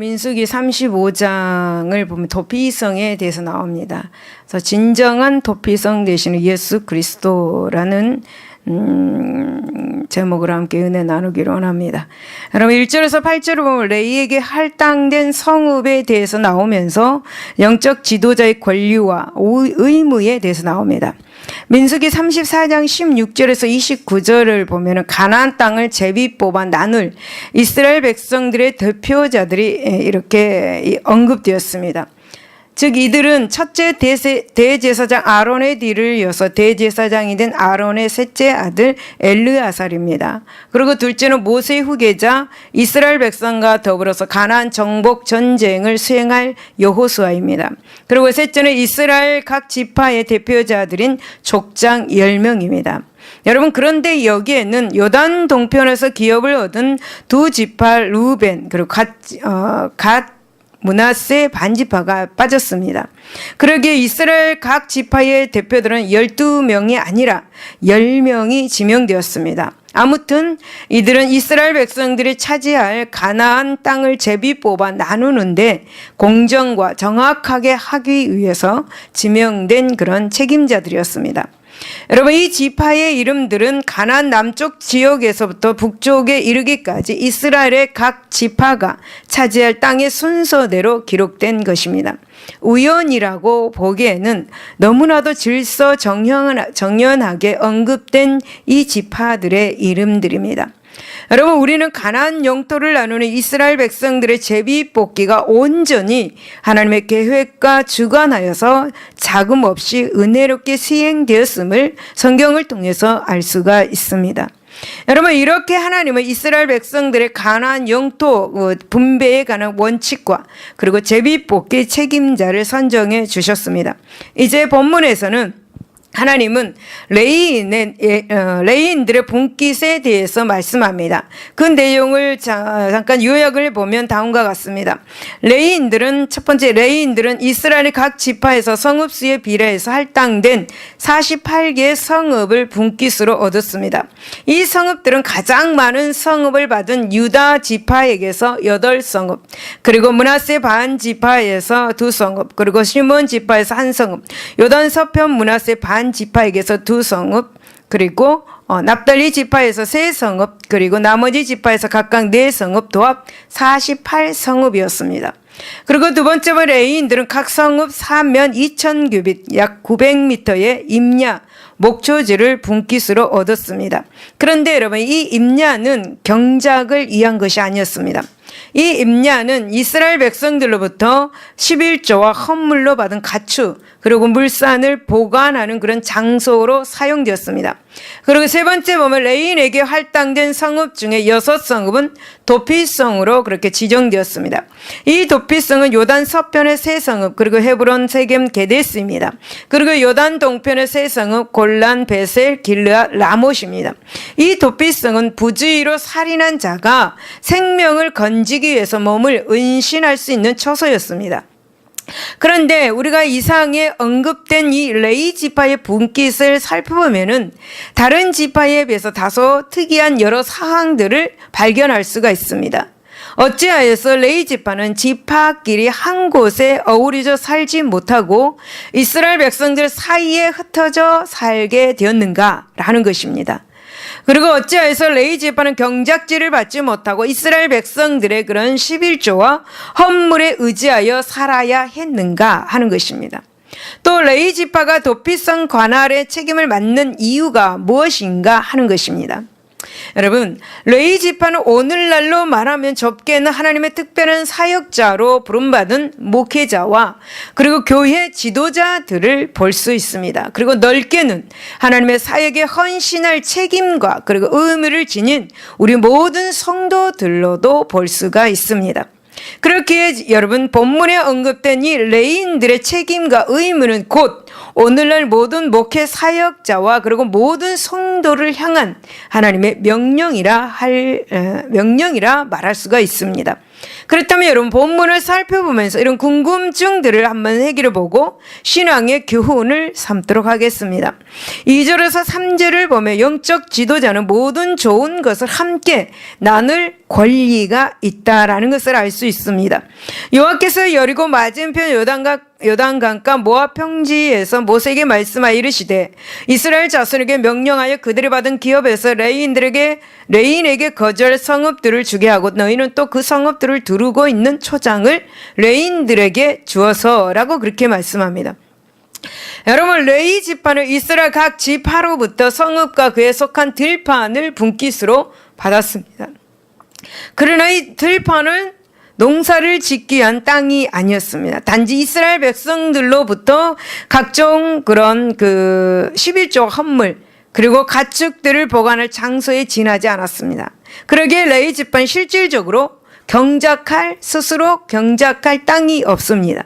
민수기 35장을 보면 도피성에 대해서 나옵니다. 그래서 진정한 도피성 되시는 예수 그리스도라는 음, 제목으로 함께 은혜 나누기를 원합니다. 여러분 1절에서 8절을 보면 레이에게 할당된 성읍에 대해서 나오면서 영적 지도자의 권리와 의무에 대해서 나옵니다. 민수기 34장 16절에서 29절을 보면은 가나안 땅을 제비 뽑아 나눌 이스라엘 백성들의 대표자들이 이렇게 언급되었습니다. 즉 이들은 첫째 대세, 대제사장 아론의 뒤를 이어서 대제사장이 된 아론의 셋째 아들 엘르아살입니다. 그리고 둘째는 모세 후계자 이스라엘 백성과 더불어서 가나안 정복 전쟁을 수행할 여호수아입니다. 그리고 셋째는 이스라엘 각 지파의 대표자들인 족장 10명입니다. 여러분 그런데 여기에는 요단 동편에서 기업을 얻은 두 지파 루벤 그리고 갓, 어, 갓 문하세 반지파가 빠졌습니다. 그러기에 이스라엘 각 지파의 대표들은 12명이 아니라 10명이 지명되었습니다. 아무튼 이들은 이스라엘 백성들이 차지할 가나안 땅을 제비 뽑아 나누는데 공정과 정확하게 하기 위해서 지명된 그런 책임자들이었습니다. 여러분 이 지파의 이름들은 가나안 남쪽 지역에서부터 북쪽에 이르기까지 이스라엘의 각 지파가 차지할 땅의 순서대로 기록된 것입니다. 우연이라고 보기에는 너무나도 질서 정연하게 언급된 이 지파들의 이름들입니다. 여러분 우리는 가나안 영토를 나누는 이스라엘 백성들의 제비 뽑기가 온전히 하나님의 계획과 주관하여서 자금 없이 은혜롭게 시행되었음을 성경을 통해서 알 수가 있습니다. 여러분 이렇게 하나님은 이스라엘 백성들의 가나안 영토 어, 분배에 관한 원칙과 그리고 제비 뽑기 책임자를 선정해 주셨습니다. 이제 본문에서는 하나님은 레이인의, 예, 어, 레이인들의 분깃에 대해서 말씀합니다. 그 내용을 잠깐 요약을 보면 다음과 같습니다. 레이인들은, 첫 번째 레이인들은 이스라엘의 각 지파에서 성읍수에 비례해서 할당된 48개의 성읍을 분깃으로 얻었습니다. 이 성읍들은 가장 많은 성읍을 받은 유다 지파에게서 8성읍, 그리고 문하세 반 지파에서 2성읍, 그리고 시몬 지파에서 한 성읍, 요단 서편 문하세 반반 지파에게서 두 성읍 그리고 어, 납달리 지파에서 세 성읍 그리고 나머지 지파에서 각각 네 성읍 도합 48성읍이었습니다. 그리고 두 번째 번 레인들은 각 성읍 사면 2천 규빗 약 900m의 임야 목초지를 분깃으로 얻었습니다. 그런데 여러분 이 임야는 경작을 위한 것이 아니었습니다. 이 임야는 이스라엘 백성들로부터 11조와 헌물로 받은 가축 그리고 물산을 보관하는 그런 장소로 사용되었습니다. 그리고 세 번째 보면 레인에게 할당된 성읍 중에 여섯 성읍은 도피성으로 그렇게 지정되었습니다. 이 도피성은 요단 서편의 세 성읍 그리고 헤브론 세겜 게데스입니다. 그리고 요단 동편의 세 성읍 골란 베셀 길르아 라못입니다. 이 도피성은 부주의로 살인한 자가 생명을 건지 기 위해서 몸을 은신할 수 있는 처소였습니다. 그런데 우리가 이상에 언급된 이 레이 지파의 분깃을 살펴보면은 다른 지파에 비해서 다소 특이한 여러 사항들을 발견할 수가 있습니다. 어찌하여서 레이 지파는 지파끼리 한 곳에 어우러져 살지 못하고 이스라엘 백성들 사이에 흩어져 살게 되었는가라는 것입니다. 그리고 어찌하여서 레이 지파는 경작지를 받지 못하고 이스라엘 백성들의 그런 11조와 헌물에 의지하여 살아야 했는가 하는 것입니다. 또 레이 지파가 도피성 관할의 책임을 맡는 이유가 무엇인가 하는 것입니다. 여러분, 레이 지파는 오늘날로 말하면 좁게는 하나님의 특별한 사역자로 부름받은 목회자와 그리고 교회 지도자들을 볼 수 있습니다. 그리고 넓게는 하나님의 사역에 헌신할 책임과 그리고 의무를 지닌 우리 모든 성도들로도 볼 수가 있습니다. 그렇게 여러분 본문에 언급된 이 레인들의 책임과 의무는 곧 오늘날 모든 목회 사역자와 그리고 모든 성도를 향한 하나님의 명령이라 할 명령이라 말할 수가 있습니다. 그렇다면 여러분 본문을 살펴보면서 이런 궁금증들을 한번 해결해 보고 신앙의 교훈을 삼도록 하겠습니다. 2절에서 3절을 보면 영적 지도자는 모든 좋은 것을 함께 나눌 권리가 있다라는 것을 알 수 있습니다. 여호와께서 여리고 맞은편 요단강 요단강가 모압 평지에서 모세에게 말씀하여 이르시되 이스라엘 자손에게 명령하여 그들이 받은 기업에서 레인들에게 레인에게 거절 성읍들을 주게 하고 너희는 또 그 성읍들을 두르고 있는 초장을 레인들에게 주어서라고 그렇게 말씀합니다. 여러분 레이 지파는 이스라엘 각 지파로부터 성읍과 그에 속한 들판을 분깃으로 받았습니다. 그러나 이 들판은 농사를 짓기 위한 땅이 아니었습니다. 단지 이스라엘 백성들로부터 각종 그런 그 11조 헌물 그리고 가축들을 보관할 장소에 지나지 않았습니다. 그러기에 레이 집안 실질적으로 경작할 스스로 경작할 땅이 없습니다.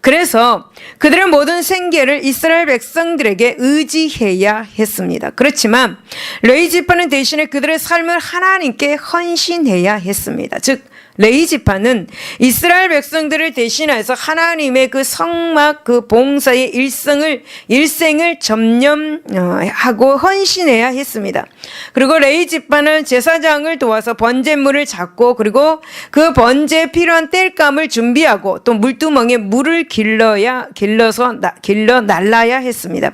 그래서 그들의 모든 생계를 이스라엘 백성들에게 의지해야 했습니다. 그렇지만 레이 지파는 대신에 그들의 삶을 하나님께 헌신해야 했습니다. 즉 레이 지파는 이스라엘 백성들을 대신해서 하나님의 그 성막 그 봉사의 일생을 일생을 점념하고 헌신해야 했습니다. 그리고 레이 지파는 제사장을 도와서 번제물을 잡고 그리고 그 번제에 필요한 땔감을 준비하고 또 물두멍에 물을 길러야 길러서 나, 길러 날라야 했습니다.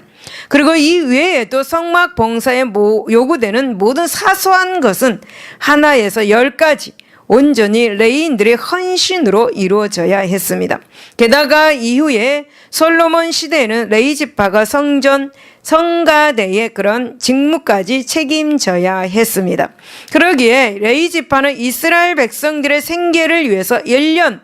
그리고 이 외에도 성막 봉사에 모, 요구되는 모든 사소한 것은 하나에서 열 가지 온전히 레인들의 헌신으로 이루어져야 했습니다. 게다가 이후에 솔로몬 시대에는 레이 지파가 성전 성가대의 그런 직무까지 책임져야 했습니다. 그러기에 레이 지파는 이스라엘 백성들의 생계를 위해서 1년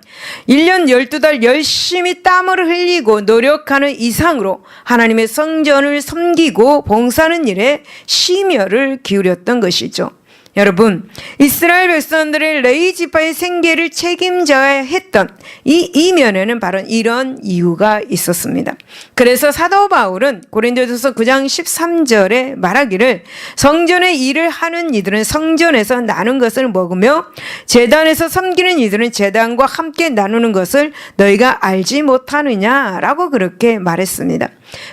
1년 12달 열심히 땀을 흘리고 노력하는 이상으로 하나님의 성전을 섬기고 봉사하는 일에 심혈을 기울였던 것이죠. 여러분, 이스라엘 백성들의 레이 지파의 생계를 책임져야 했던 이 이면에는 바로 이런 이유가 있었습니다. 그래서 사도 바울은 고린도전서 9장 13절에 말하기를 성전의 일을 하는 이들은 성전에서 나눈 것을 먹으며 재단에서 섬기는 이들은 재단과 함께 나누는 것을 너희가 알지 못하느냐라고 그렇게 말했습니다.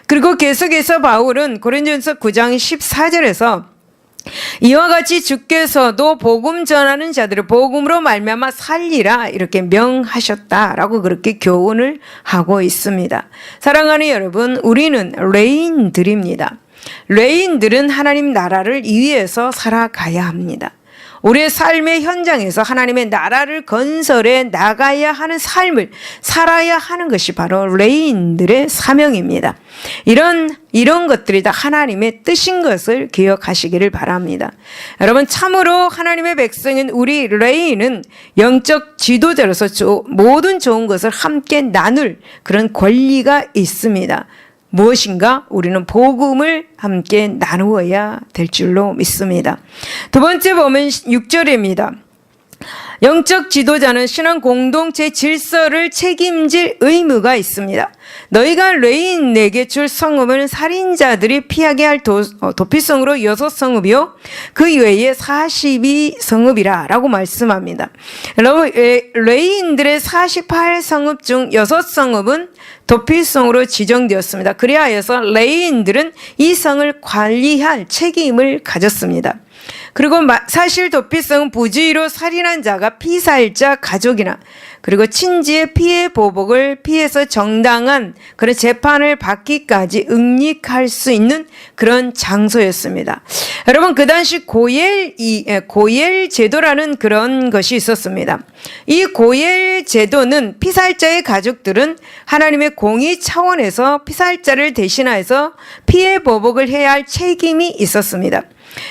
그리고 계속해서 바울은 고린도전서 9장 14절에서 이와 같이 주께서도 복음 전하는 자들을 복음으로 말미암아 살리라 이렇게 명하셨다라고 그렇게 교훈을 하고 있습니다. 사랑하는 여러분, 우리는 레인들입니다. 레인들은 하나님 나라를 위해서 살아가야 합니다. 우리의 삶의 현장에서 하나님의 나라를 건설해 나가야 하는 삶을 살아야 하는 것이 바로 레인들의 사명입니다. 이런 이런 것들이 다 하나님의 뜻인 것을 기억하시기를 바랍니다. 여러분 참으로 하나님의 백성인 우리 레인은 영적 지도자로서 모든 좋은 것을 함께 나눌 그런 권리가 있습니다. 무엇인가 우리는 복음을 함께 나누어야 될 줄로 믿습니다. 두 번째 보면 6절입니다. 영적 지도자는 신앙 공동체 질서를 책임질 의무가 있습니다. 너희가 레인에게 줄 성읍은 살인자들이 피하게 할 도, 어, 도피성으로 여섯 성읍이요. 그 외에 42 성읍이라 라고 말씀합니다. 여러분, 레인들의 48 성읍 중 여섯 성읍은 도피성으로 지정되었습니다. 그리하여서 레인들은 이 성을 관리할 책임을 가졌습니다. 그리고 사실 도피성은 부주의로 살인한 자가 피살자 가족이나 그리고 친지의 피해 보복을 피해서 정당한 그런 재판을 받기까지 응립할 수 있는 그런 장소였습니다. 여러분 그 당시 고엘 이 고엘 제도라는 그런 것이 있었습니다. 이 고엘 제도는 피살자의 가족들은 하나님의 공의 차원에서 피살자를 대신해서 피해 보복을 해야 할 책임이 있었습니다.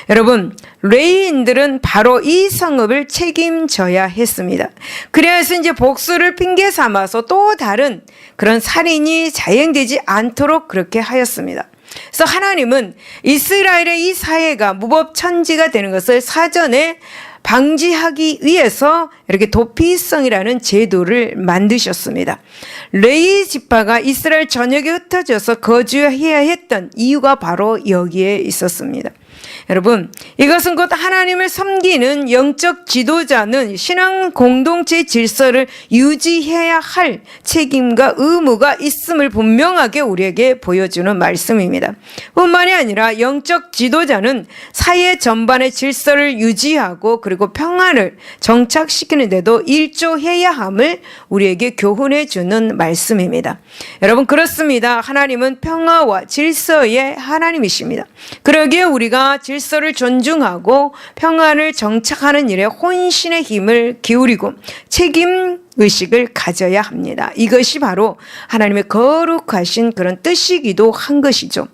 여러분, 레이인들은 바로 이 성읍을 책임져야 했습니다. 그래서 이제 복수를 핑계 삼아서 또 다른 그런 살인이 자행되지 않도록 그렇게 하였습니다. 그래서 하나님은 이스라엘의 이 사회가 무법천지가 되는 것을 사전에 방지하기 위해서 이렇게 도피성이라는 제도를 만드셨습니다. 레이 지파가 이스라엘 전역에 흩어져서 거주해야 했던 이유가 바로 여기에 있었습니다. 여러분, 이것은 곧 하나님을 섬기는 영적 지도자는 신앙 공동체 질서를 유지해야 할 책임과 의무가 있음을 분명하게 우리에게 보여주는 말씀입니다. 뿐만이 아니라 영적 지도자는 사회 전반의 질서를 유지하고 그리고 평안을 정착시키는 데도 일조해야 함을 우리에게 교훈해 주는 말씀입니다. 여러분 그렇습니다. 하나님은 평화와 질서의 하나님이십니다. 그러기에 우리가 질서를 존중하고 평안을 정착하는 일에 혼신의 힘을 기울이고 책임 의식을 가져야 합니다. 이것이 바로 하나님의 거룩하신 그런 뜻이기도 한 것이죠.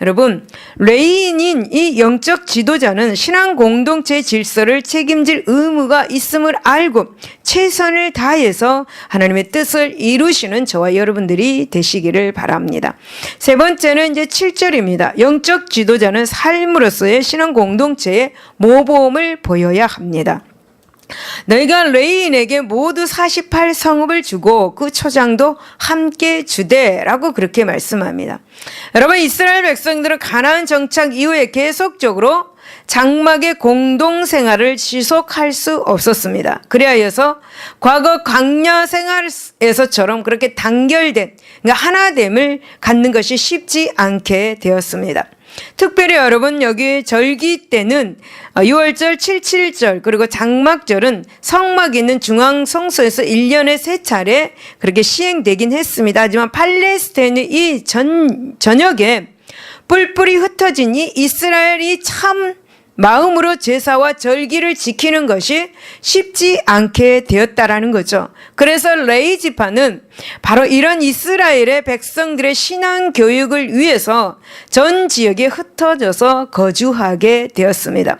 여러분, 레인인 이 영적 지도자는 신앙 공동체 질서를 책임질 의무가 있음을 알고 최선을 다해서 하나님의 뜻을 이루시는 저와 여러분들이 되시기를 바랍니다. 세 번째는 이제 7절입니다. 영적 지도자는 삶으로서의 신앙 공동체의 모범을 보여야 합니다. 너희가 레인에게 모두 48성읍을 주고 그 초장도 함께 주되라고 그렇게 말씀합니다. 여러분 이스라엘 백성들은 가나안 정착 이후에 계속적으로 장막의 공동 생활을 지속할 수 없었습니다. 그리하여서 과거 광야 생활에서처럼 그렇게 단결된 그러니까 하나됨을 갖는 것이 쉽지 않게 되었습니다. 특별히 여러분 여기 절기 때는 6월절, 77절 그리고 장막절은 성막 있는 중앙 성소에서 1년에 세 차례 그렇게 시행되긴 했습니다. 하지만 팔레스타인의 이 전, 저녁에 뿔뿔이 흩어진 이 이스라엘이 참 마음으로 제사와 절기를 지키는 것이 쉽지 않게 되었다라는 거죠. 그래서 레이 지파는 바로 이런 이스라엘의 백성들의 신앙 교육을 위해서 전 지역에 흩어져서 거주하게 되었습니다.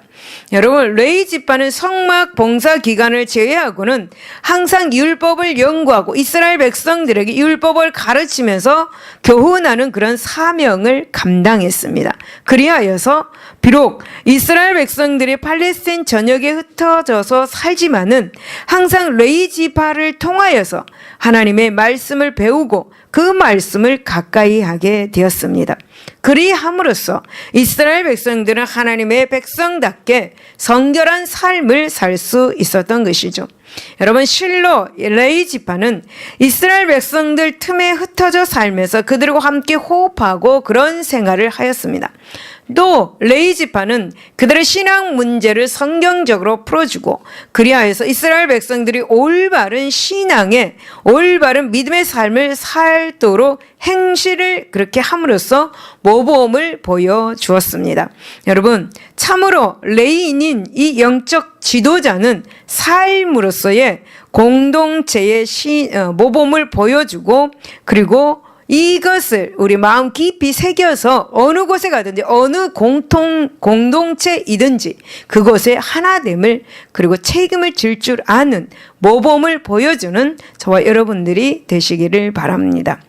여러분 레이 집파는 성막 봉사 기간을 제외하고는 항상 율법을 연구하고 이스라엘 백성들에게 율법을 가르치면서 교훈하는 그런 사명을 감당했습니다. 그리하여서 비록 이스라엘 백성들이 팔레스타인 전역에 흩어져서 살지만은 항상 레이 지파를 통하여서 하나님의 말 씀을 배우고 그 말씀을 가까이 하게 되었습니다. 그리함으로써 이스라엘 백성들은 하나님의 백성답게 성결한 삶을 살 수 있었던 것이죠. 여러분 실로 레이 지파는 이스라엘 백성들 틈에 흩어져 살면서 그들과 함께 호흡하고 그런 생활을 하였습니다. 또 레이 지파는 그들의 신앙 문제를 성경적으로 풀어주고 그리하여서 이스라엘 백성들이 올바른 신앙에 올바른 믿음의 삶을 살도록 행실을 그렇게 함으로써 모범을 보여주었습니다. 여러분 참으로 레인인 이 영적 지도자는 삶으로서의 공동체의 시, 어, 모범을 보여주고 그리고 이것을 우리 마음 깊이 새겨서 어느 곳에 가든지 어느 공통 공동체이든지 그곳에 하나됨을 그리고 책임을 질 줄 아는 모범을 보여주는 저와 여러분들이 되시기를 바랍니다.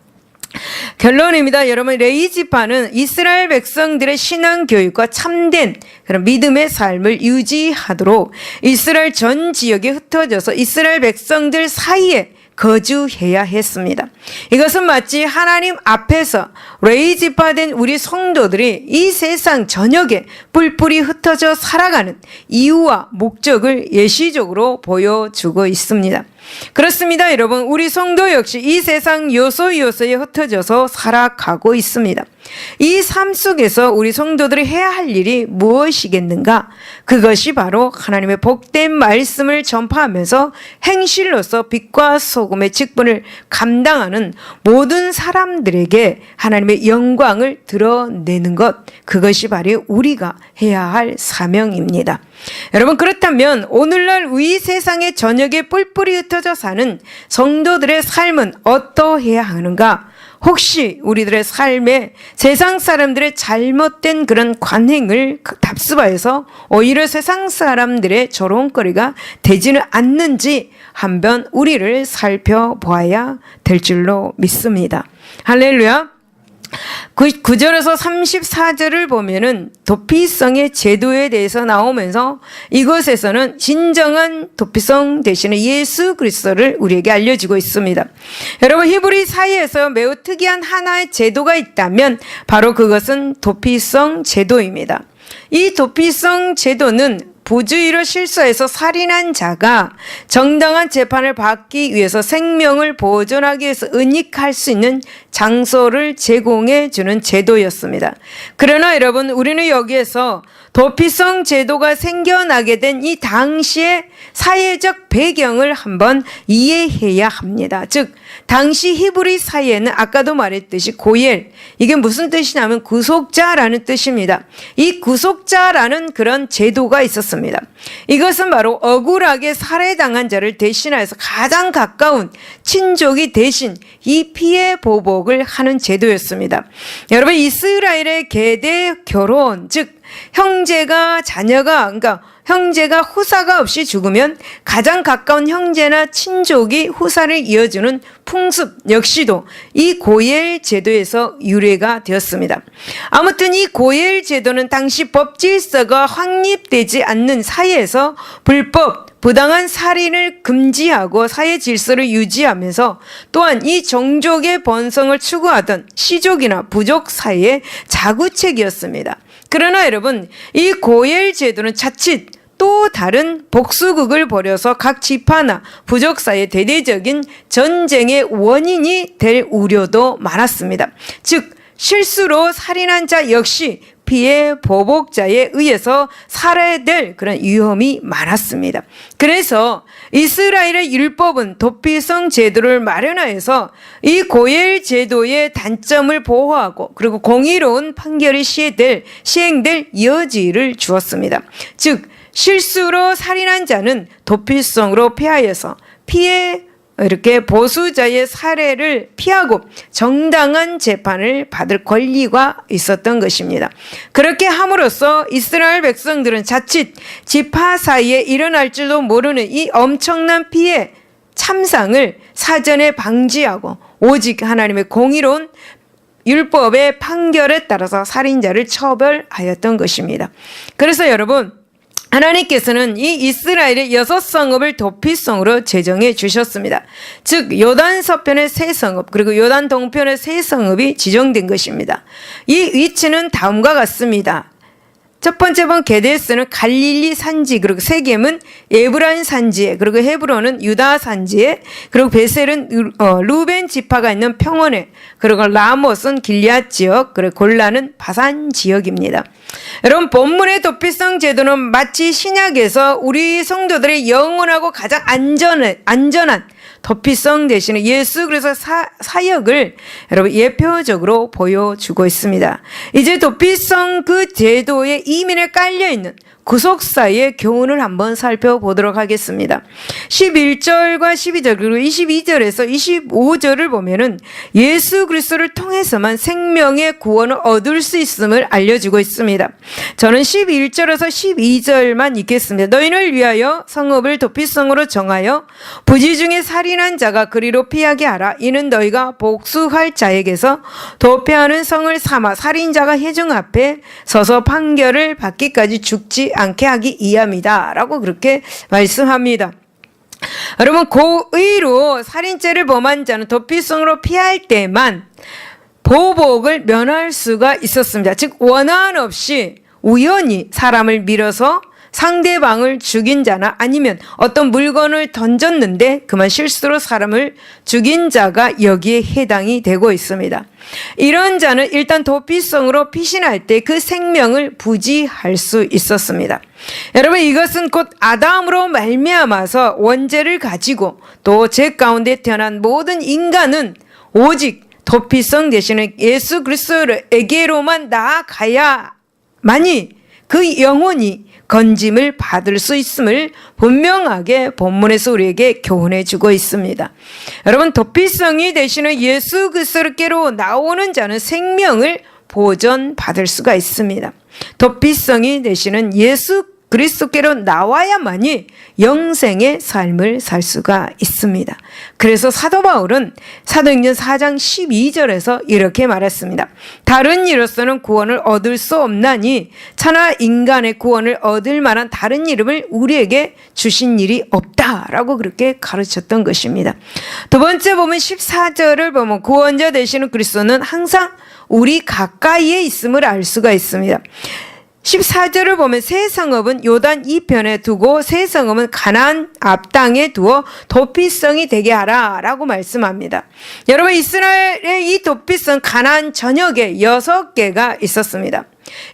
결론입니다. 여러분 레이 지파는 이스라엘 백성들의 신앙 교육과 참된 그런 믿음의 삶을 유지하도록 이스라엘 전 지역에 흩어져서 이스라엘 백성들 사이에 거주해야 했습니다. 이것은 마치 하나님 앞에서 레이지파된 우리 성도들이 이 세상 전역에 뿔뿔이 흩어져 살아가는 이유와 목적을 예시적으로 보여주고 있습니다. 그렇습니다, 여러분. 우리 성도 역시 이 세상 요소 요소에 흩어져서 살아가고 있습니다. 이 삶 속에서 우리 성도들이 해야 할 일이 무엇이겠는가? 그것이 바로 하나님의 복된 말씀을 전파하면서 행실로서 빛과 소금의 직분을 감당하는 모든 사람들에게 하나님의 영광을 드러내는 것. 그것이 바로 우리가 해야 할 사명입니다. 여러분 그렇다면 오늘날 위 세상의 저녁에 뿔뿔이 흩어져 사는 성도들의 삶은 어떠해야 하는가? 혹시 우리들의 삶에 세상 사람들의 잘못된 그런 관행을 답습하여서 오히려 세상 사람들의 조롱거리가 되지는 않는지 한번 우리를 살펴보아야 될 줄로 믿습니다. 할렐루야. 9절에서 34절을 보면은 도피성의 제도에 대해서 나오면서 이것에서는 진정한 도피성 대신에 예수 그리스도를 우리에게 알려주고 있습니다. 여러분 히브리 사이에서 매우 특이한 하나의 제도가 있다면 바로 그것은 도피성 제도입니다. 이 도피성 제도는 부주의로 실수해서 살인한 자가 정당한 재판을 받기 위해서 생명을 보존하기 위해서 은닉할 수 있는 장소를 제공해 주는 제도였습니다. 그러나 여러분, 우리는 여기에서 도피성 제도가 생겨나게 된 이 당시의 사회적 배경을 한번 이해해야 합니다. 즉, 당시 히브리 사회에는 아까도 말했듯이 고엘, 이게 무슨 뜻이냐면 구속자라는 뜻입니다. 이 구속자라는 그런 제도가 있었습니다. 이것은 바로 억울하게 살해당한 자를 대신하여서 가장 가까운 친족이 대신 이 피해 보복을 하는 제도였습니다. 여러분, 이스라엘의 계대 결혼, 즉, 형제가 자녀가 그러니까 형제가 후사가 없이 죽으면 가장 가까운 형제나 친족이 후사를 이어주는 풍습 역시도 이 고엘 제도에서 유래가 되었습니다. 아무튼 이 고엘 제도는 당시 법 질서가 확립되지 않는 사회에서 불법 부당한 살인을 금지하고 사회 질서를 유지하면서 또한 이 종족의 번성을 추구하던 시족이나 부족 사이의 자구책이었습니다. 그러나 여러분, 이 고엘 제도는 자칫 또 다른 복수극을 벌여서 각 지파나 부족 사이의 대대적인 전쟁의 원인이 될 우려도 많았습니다. 즉, 실수로 살인한 자 역시 피해 보복자에 의해서 살아야 될 그런 위험이 많았습니다. 그래서 이스라엘의 율법은 도피성 제도를 마련하여서 이 고엘 제도의 단점을 보호하고 그리고 공의로운 판결이 시행될, 시행될 여지를 주었습니다. 즉, 실수로 살인한 자는 도피성으로 피하여서 피해 이렇게 보수자의 사례를 피하고 정당한 재판을 받을 권리가 있었던 것입니다. 그렇게 함으로써 이스라엘 백성들은 자칫 지파 사이에 일어날 줄도 모르는 이 엄청난 피해 참상을 사전에 방지하고 오직 하나님의 공의로운 율법의 판결에 따라서 살인자를 처벌하였던 것입니다. 그래서 여러분 하나님께서는 이 이스라엘의 여섯 성읍을 도피성으로 제정해 주셨습니다. 즉 요단 서편의 세 성읍 그리고 요단 동편의 세 성읍이 지정된 것입니다. 이 위치는 다음과 같습니다. 첫 번째 번 게데스는 갈릴리 산지 그리고 세겜은 에브라인 산지에 그리고 헤브론은 유다 산지에 그리고 베셀은 어, 루벤 지파가 있는 평원에 그리고 라못은 길리앗 지역 그리고 골라는 바산 지역입니다. 여러분 본문의 도피성 제도는 마치 신약에서 우리 성도들의 영원하고 가장 안전한 안전한 도피성 대신에 예수 그래서 사, 사역을 여러분 예표적으로 보여주고 있습니다. 이제 도피성 그 제도의 이민에 깔려 있는 구속사의 교훈을 한번 살펴보도록 하겠습니다. 11절과 12절 그리고 22절에서 25절을 보면은 예수 그리스도를 통해서만 생명의 구원을 얻을 수 있음을 알려주고 있습니다. 저는 11절에서 12절만 읽겠습니다. 너희를 위하여 성읍을 도피성으로 정하여 부지 중에 살인한 자가 그리로 피하게 하라. 이는 너희가 복수할 자에게서 도피하는 성을 삼아 살인자가 회중 앞에 서서 판결을 받기까지 죽지 않게 하기 이함이다. 라고 그렇게 말씀합니다. 여러분, 고의로 살인죄를 범한 자는 도피성으로 피할 때만 보복을 면할 수가 있었습니다. 즉, 원한 없이 우연히 사람을 밀어서 상대방을 죽인 자나 아니면 어떤 물건을 던졌는데 그만 실수로 사람을 죽인 자가 여기에 해당이 되고 있습니다. 이런 자는 일단 도피성으로 피신할 때 그 생명을 부지할 수 있었습니다. 여러분 이것은 곧 아담으로 말미암아서 원죄를 가지고 또제 가운데 태어난 모든 인간은 오직 도피성 대신에 예수 그리스도에게로만 나아가야만이 그 영혼이 건짐을 받을 수 있음을 분명하게 본문에서 우리에게 교훈해 주고 있습니다. 여러분 도피성이 되시는 예수 그리스도께로 나오는 자는 생명을 보존받을 수가 있습니다. 도피성이 되시는 예수 그리스도께로 나와야만이 영생의 삶을 살 수가 있습니다. 그래서 사도 바울은 사도행전 4장 12절에서 이렇게 말했습니다. 다른 이로서는 구원을 얻을 수 없나니 차나 인간의 구원을 얻을 만한 다른 이름을 우리에게 주신 일이 없다라고 그렇게 가르쳤던 것입니다. 두 번째 보면 14절을 보면 구원자 되시는 그리스도는 항상 우리 가까이에 있음을 알 수가 있습니다. 14절을 보면 세 성읍은 요단 이편에 두고 세 성읍은 가나안 앞땅에 두어 도피성이 되게 하라 라고 말씀합니다. 여러분 이스라엘의 이 도피성 가나안 전역에 여섯 개가 있었습니다.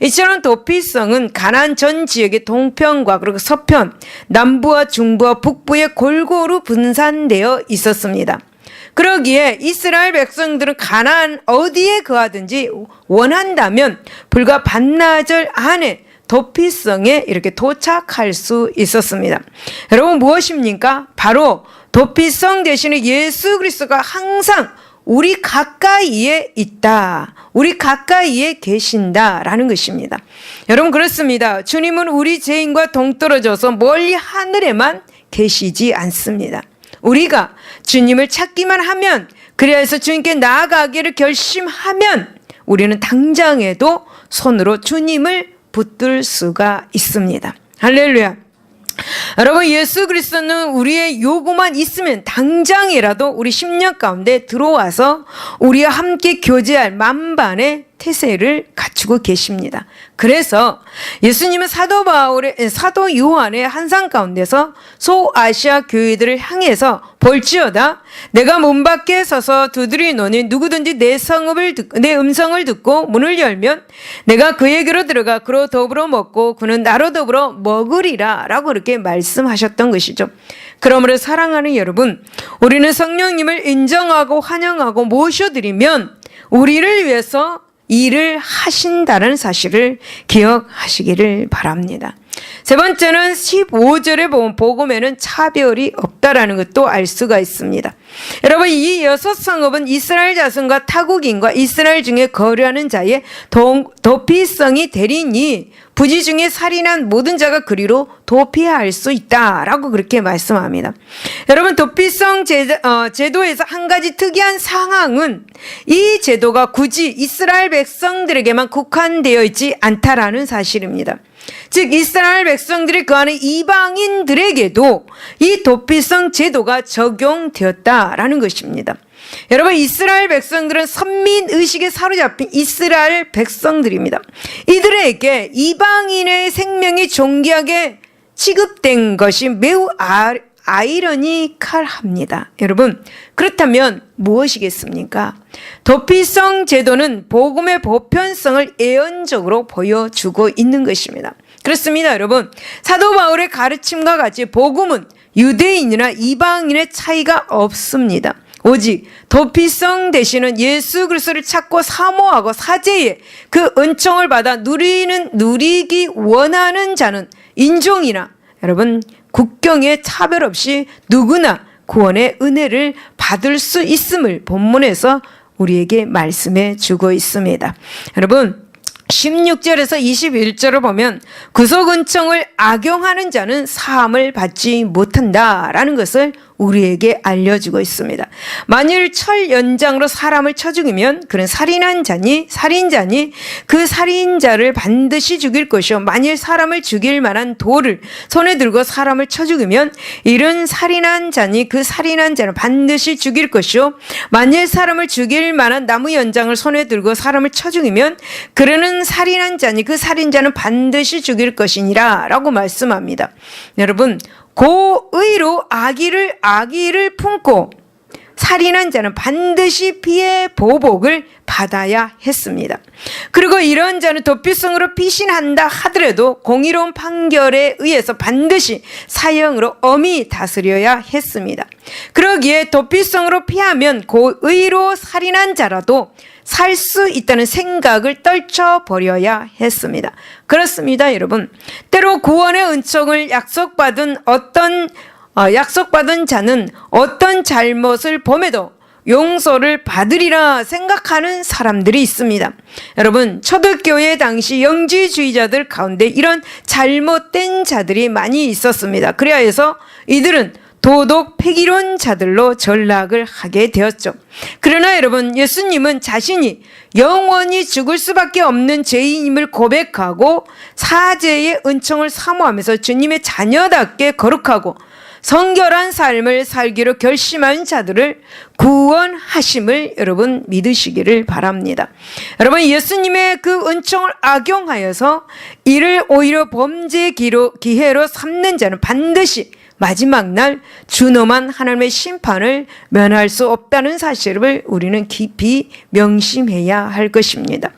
이처럼 도피성은 가나안 전 지역의 동편과 그리고 서편, 남부와 중부와 북부에 골고루 분산되어 있었습니다. 그러기에 이스라엘 백성들은 가나안 어디에 거하든지 원한다면 불과 반나절 안에 도피성에 이렇게 도착할 수 있었습니다. 여러분 무엇입니까? 바로 도피성 대신에 예수 그리스도가 항상 우리 가까이에 있다. 우리 가까이에 계신다라는 것입니다. 여러분 그렇습니다. 주님은 우리 죄인과 동떨어져서 멀리 하늘에만 계시지 않습니다. 우리가 주님을 찾기만 하면 그래서 주님께 나아가기를 결심하면 우리는 당장에도 손으로 주님을 붙들 수가 있습니다. 할렐루야. 여러분 예수 그리스도는 우리의 요구만 있으면 당장이라도 우리 심령 가운데 들어와서 우리와 함께 교제할 만반의 태세를 갖추고 계십니다. 그래서 예수님은 사도 바울의 사도 요한의 한상 가운데서 소아시아 교회들을 향해서 볼지어다 내가 문 밖에 서서 두드리노니 누구든지 내 성읍을 듣, 내 음성을 듣고 문을 열면 내가 그에게로 들어가 그로 더불어 먹고 그는 나로 더불어 먹으리라라고 그렇게 말씀하셨던 것이죠. 그러므로 사랑하는 여러분, 우리는 성령님을 인정하고 환영하고 모셔드리면 우리를 위해서 일을 하신다는 사실을 기억하시기를 바랍니다. 세 번째는 15절에 보면 복음에는 차별이 없다라는 것도 알 수가 있습니다. 여러분 이 여섯 성읍은 이스라엘 자손과 타국인과 이스라엘 중에 거류하는 자의 도, 도피성이 대리니 부지 중에 살인한 모든 자가 그리로 도피할 수 있다라고 그렇게 말씀합니다. 여러분 도피성 제도, 어, 제도에서 한 가지 특이한 상황은 이 제도가 굳이 이스라엘 백성들에게만 국한되어 있지 않다라는 사실입니다. 즉 이스라엘 백성들이 그 안에 이방인들에게도 이 도피성 제도가 적용되었다라는 것입니다. 여러분 이스라엘 백성들은 선민 의식에 사로잡힌 이스라엘 백성들입니다. 이들에게 이방인의 생명이 존귀하게 취급된 것이 매우 아, 아이러니컬합니다. 여러분 그렇다면 무엇이겠습니까? 도피성 제도는 복음의 보편성을 예언적으로 보여주고 있는 것입니다. 그렇습니다, 여러분. 사도 바울의 가르침과 같이 복음은 유대인이나 이방인의 차이가 없습니다. 오직 도피성 대신은 예수 그리스도를 찾고 사모하고 사제에 그 은총을 받아 누리는 누리기 원하는 자는 인종이나 여러분 국경에 차별 없이 누구나 구원의 은혜를 받을 수 있음을 본문에서 우리에게 말씀해 주고 있습니다. 여러분 16절에서 21절을 보면 구속 은총을 악용하는 자는 사함을 받지 못한다라는 것을 우리에게 알려주고 있습니다. 만일 철 연장으로 사람을 쳐 죽이면 그는 살인한 자니 살인자니 그 살인자를 반드시 죽일 것이요 만일 사람을 죽일 만한 돌을 손에 들고 사람을 쳐 죽이면 이른 살인한 자니 그 살인한 자는 반드시 죽일 것이요 만일 사람을 죽일 만한 나무 연장을 손에 들고 사람을 쳐 죽이면 그러는 살인한 자니 그 살인자는 반드시 죽일 것이니라라고 말씀합니다. 여러분 고의로 악의를 악의를 품고 살인한 자는 반드시 피해 보복을 받아야 했습니다. 그리고 이런 자는 도피성으로 피신한다 하더라도 공의로운 판결에 의해서 반드시 사형으로 엄히 다스려야 했습니다. 그러기에 도피성으로 피하면 고의로 살인한 자라도 살 수 있다는 생각을 떨쳐버려야 했습니다. 그렇습니다, 여러분. 때로 구원의 은총을 약속받은 어떤 어, 약속받은 자는 어떤 잘못을 범해도 용서를 받으리라 생각하는 사람들이 있습니다. 여러분, 초대교회 당시 영지주의자들 가운데 이런 잘못된 자들이 많이 있었습니다. 그래야 해서 이들은 도덕 폐기론자들로 전락을 하게 되었죠. 그러나 여러분 예수님은 자신이 영원히 죽을 수밖에 없는 죄인임을 고백하고 사죄의 은총을 사모하면서 주님의 자녀답게 거룩하고 성결한 삶을 살기로 결심한 자들을 구원하심을 여러분 믿으시기를 바랍니다. 여러분 예수님의 그 은총을 악용하여서 이를 오히려 범죄 기회로 삼는 자는 반드시 마지막 날 준엄한 하나님의 심판을 면할 수 없다는 사실을 우리는 깊이 명심해야 할 것입니다.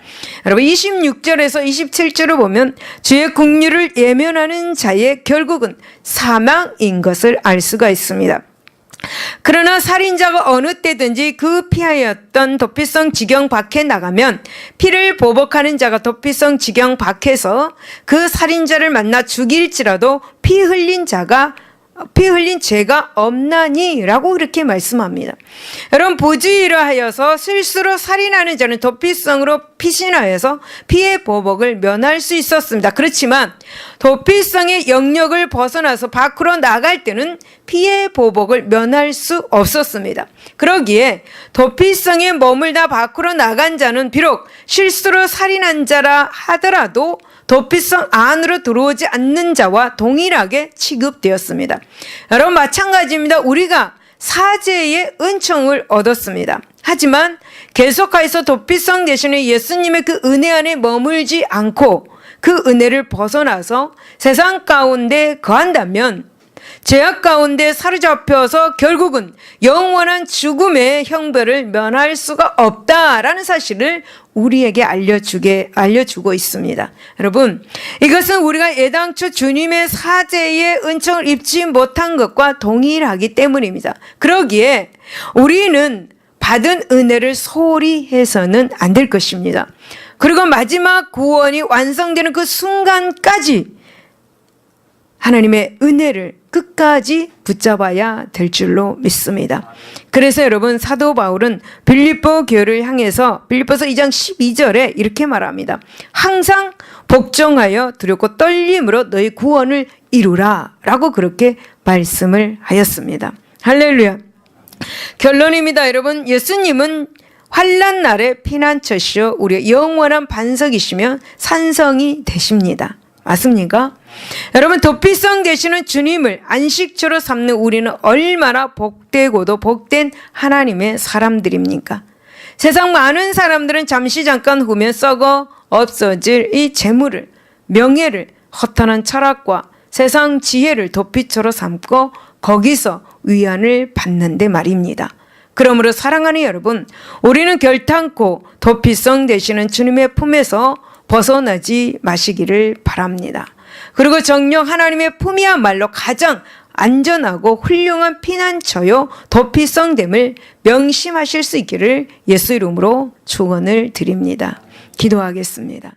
여러분 26절에서 27절을 보면 주의 국류를 예면하는 자의 결국은 사망인 것을 알 수가 있습니다. 그러나 살인자가 어느 때든지 그 피하였던 도피성 지경 밖에 나가면 피를 보복하는 자가 도피성 지경 밖에서 그 살인자를 만나 죽일지라도 피 흘린 자가 피 흘린 죄가 없나니라고 그렇게 말씀합니다. 여러분 보주의를 하여서 실수로 살인하는 자는 도피성으로 피신하여서 피의 보복을 면할 수 있었습니다. 그렇지만 도피성의 영역을 벗어나서 밖으로 나갈 때는 피의 보복을 면할 수 없었습니다. 그러기에 도피성에 머물다 밖으로 나간 자는 비록 실수로 살인한 자라 하더라도 도피성 안으로 들어오지 않는 자와 동일하게 취급되었습니다. 여러분 마찬가지입니다. 우리가 사죄의 은총을 얻었습니다. 하지만 계속해서 도피성 대신에 예수님의 그 은혜 안에 머물지 않고 그 은혜를 벗어나서 세상 가운데 거한다면 죄악 가운데 사로잡혀서 결국은 영원한 죽음의 형벌을 면할 수가 없다라는 사실을 우리에게 알려주게 알려주고 있습니다. 여러분, 이것은 우리가 예당초 주님의 사죄의 은총을 입지 못한 것과 동일하기 때문입니다. 그러기에 우리는 받은 은혜를 소홀히 해서는 안 될 것입니다. 그리고 마지막 구원이 완성되는 그 순간까지 하나님의 은혜를 끝까지 붙잡아야 될 줄로 믿습니다. 그래서 여러분 사도 바울은 빌립보 교회를 향해서 빌립보서 2장 12절에 이렇게 말합니다. 항상 복종하여 두렵고 떨림으로 너희 구원을 이루라라고 그렇게 말씀을 하였습니다. 할렐루야. 결론입니다. 여러분 예수님은 환란 날의 피난처시요 우리의 영원한 반석이시며 산성이 되십니다. 맞습니까? 여러분 도피성 되시는 주님을 안식처로 삼는 우리는 얼마나 복되고도 복된 하나님의 사람들입니까? 세상 많은 사람들은 잠시 잠깐 후면 썩어 없어질 이 재물을 명예를 허탄한 철학과 세상 지혜를 도피처로 삼고 거기서 위안을 받는데 말입니다. 그러므로 사랑하는 여러분, 우리는 결탄코 도피성 되시는 주님의 품에서 벗어나지 마시기를 바랍니다. 그리고 정녕 하나님의 품이야말로 가장 안전하고 훌륭한 피난처요 도피성됨을 명심하실 수 있기를 예수 이름으로 축원을 드립니다. 기도하겠습니다.